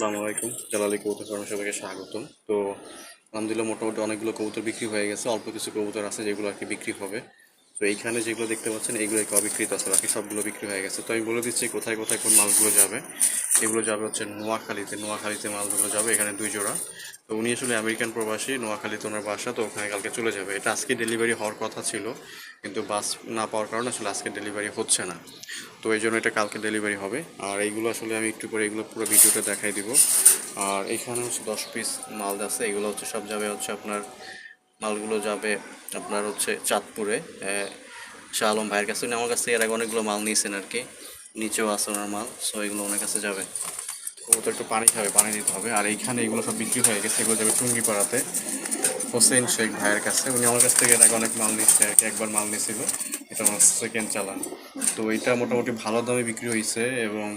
আসসালামু আলাইকুম। জালালি কবুতর ফার্মে সবাইকে স্বাগতম। তো, আলহামদুলিল্লাহ মোটামুটি অনেকগুলো কবুতর বিক্রি হয়ে গেছে। অল্প কিছু কবুতর আছে যেগুলো আর কি বিক্রি হবে। তো এইখানে যেগুলো দেখতে পাচ্ছেন, এইগুলো অবিকৃত আছে, বাকি সবগুলো বিক্রি হয়ে গেছে। তো আমি বলে দিচ্ছি কোথায় কোথায় কোন মালগুলো যাবে। এগুলো যাবে হচ্ছে নোয়াখালীতে। নোয়াখালীতে মালগুলো যাবে, এখানে দুই জোড়া। তো উনি আসলে আমেরিকান প্রবাসী, নোয়াখালীতে ওনার বাসা, তো ওখানে কালকে চলে যাবে। এটা আজকে ডেলিভারি হওয়ার কথা ছিল, কিন্তু বাস না পাওয়ার কারণে আসলে আজকে ডেলিভারি হচ্ছে না। তো এই জন্য এটা কালকে ডেলিভারি হবে। আর এইগুলো আসলে আমি একটু পরে এগুলো পুরো ভিডিওটা দেখাই দিব। আর এখানে হচ্ছে দশ পিস মাল আছে, এগুলো হচ্ছে সব যাবে হচ্ছে আপনার মালগুলো যাবে আপনার হচ্ছে চাঁদপুরে। শাহ আলম ভাইয়ের কাছে। উনি আমার কাছে এর আগে অনেকগুলো মাল নিয়েছেন আর কি। নিচেও আছে ওনার মাল সো এগুলো ওনার কাছে যাবে। কবুতর একটু পানি খাবে, পানি দিতে হবে। আর এইখানে এগুলো সব বিক্রি হয়ে গেছে, এগুলো যাবে টুঙ্গি পাড়াতে হোসেন শেখ ভাইয়ের কাছে। উনি আমার কাছ থেকে এর আগে অনেক মাল নিচ্ছে আর কি, একবার মাল নিয়েছিল। এটা আমার সেকেন্ড চালান তো এটা মোটামুটি ভালো দামে বিক্রি হয়েছে এবং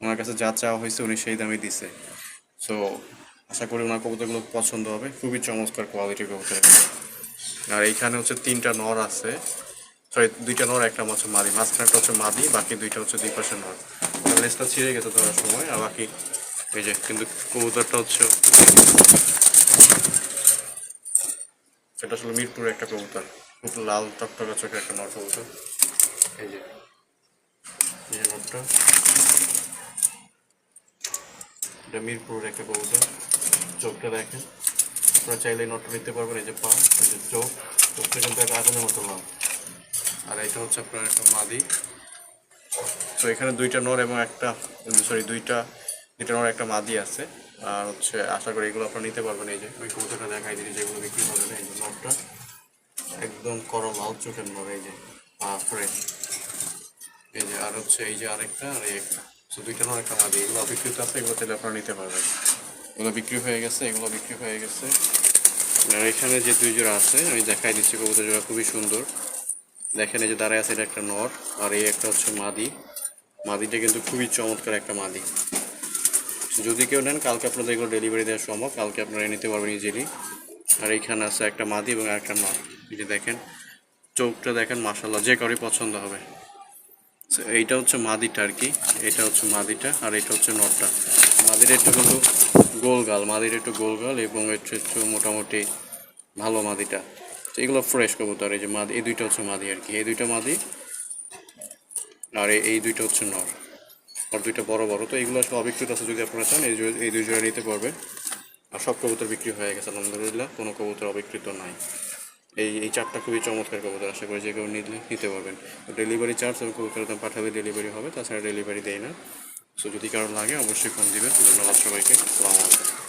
ওনার কাছে যা চাওয়া হয়েছে উনি সেই দামে দিছে। সো আশা করি ওনার কবুতরগুলো পছন্দ হবে। খুবই চমৎকার কোয়ালিটির কবুতর আর এইখানে হচ্ছে তিনটা নর আছে। সরি দুইটা নর, একটা হচ্ছে মাদি। মাঝখানটা হচ্ছে মাদি, বাকি দুইটা হচ্ছে দুই পাশে নর। লেসটা ছিঁড়ে গেছে ধরার সময়, আর বাকি এই যে, কিন্তু কবুতরটা হচ্ছে এটা আসলে মিরপুরের একটা কবুতর। খুব লাল, টকটকা চোখে একটা নর কবুতর। এই যে এই যে নরটা। এটা মিরপুরের একটা কবুতর। চোখটা দেখেন। আপনারা চাইলে নটটা নিতে পারবেন, এই যে পা, এই যে চোখ। চোখটা কিন্তু একটা আগুনের মতো লাল। আর এটা হচ্ছে আপনার একটা মাদি। তো এখানে দুইটা নর এবং একটা সরি দুইটা দুইটা নর, একটা মাদি আছে। আর হচ্ছে, আশা করি এগুলো আপনারা নিতে পারবেন। এই যে ওই কবুতরটা দেখাই দিই, যেগুলো বিক্রি হবে না এই যে নরটা একদম করো লাল চোখের নর, এই যে পা ফ্রেশ এই যে, আর হচ্ছে এই যে আরেকটা, আর এই একটা। তো দুইটা নর, একটা মাদি। এগুলো অবিকৃত আছে, এগুলো তাহলে আপনারা নিতে পারবেন। এগুলো বিক্রি হয়ে গেছে, এগুলো বিক্রি হয়ে গেছে। আর এখানে যে দুই জোড়া আছে, আমি দেখাই দিচ্ছি কবুতর জোড়া, খুবই সুন্দর। দেখেন এই যে দাঁড়ায় আছে এটা একটা নর, আর এই একটা হচ্ছে মাদি। মাদিটা কিন্তু খুবই চমৎকার একটা মাদি। যদি কেউ নেন, কালকে আপনাদের এগুলো ডেলিভারি দেওয়া সম্ভব, কালকে আপনারা নিতে পারবেন ইজিলি আর এইখানে আছে একটা মাদি এবং একটা নর। এই যে দেখেন, চোখটা দেখেন মাসাল্লাহ যে কারোই পছন্দ হবে। So, এইটা হচ্ছে মাদিটা আর কি এটা হচ্ছে মাদিটা আর এটা হচ্ছে নটটা। মাদির একটু কিন্তু গোলগাল মাদির একটু গোলগাল এবং একটু একটু মোটামুটি ভালো মাদিটা। তো এগুলো ফ্রেশ কবুতর এই যে মাদি এই দুইটা হচ্ছে মাদি আর কি এই দুইটা মাদি আর এই- দুইটা হচ্ছে নর। আর দুইটা বড় বড়। তো এগুলো আসলে অবিকৃত আছে যদি আপনারা চান এই এই দুই জোড়া নিতে পারবে আর সব কবুতর বিক্রি হয়ে গেছে আলহামদুলিল্লাহ কোনো কবুতর অবিকৃত নাই। এই এই চারটা খুবই চমৎকার কবুতর, আশা করি যে কেউ নিলে নিতে পারবেন। ডেলিভারি চার্জ এবং কবুতরের দাম পাঠাবে ডেলিভারি হবে, তাছাড়া ডেলিভারি দেয় না। সো যদি কারও লাগে, অবশ্যই ফোন দেবেন। ধন্যবাদ সবাইকে। আলাইকুম।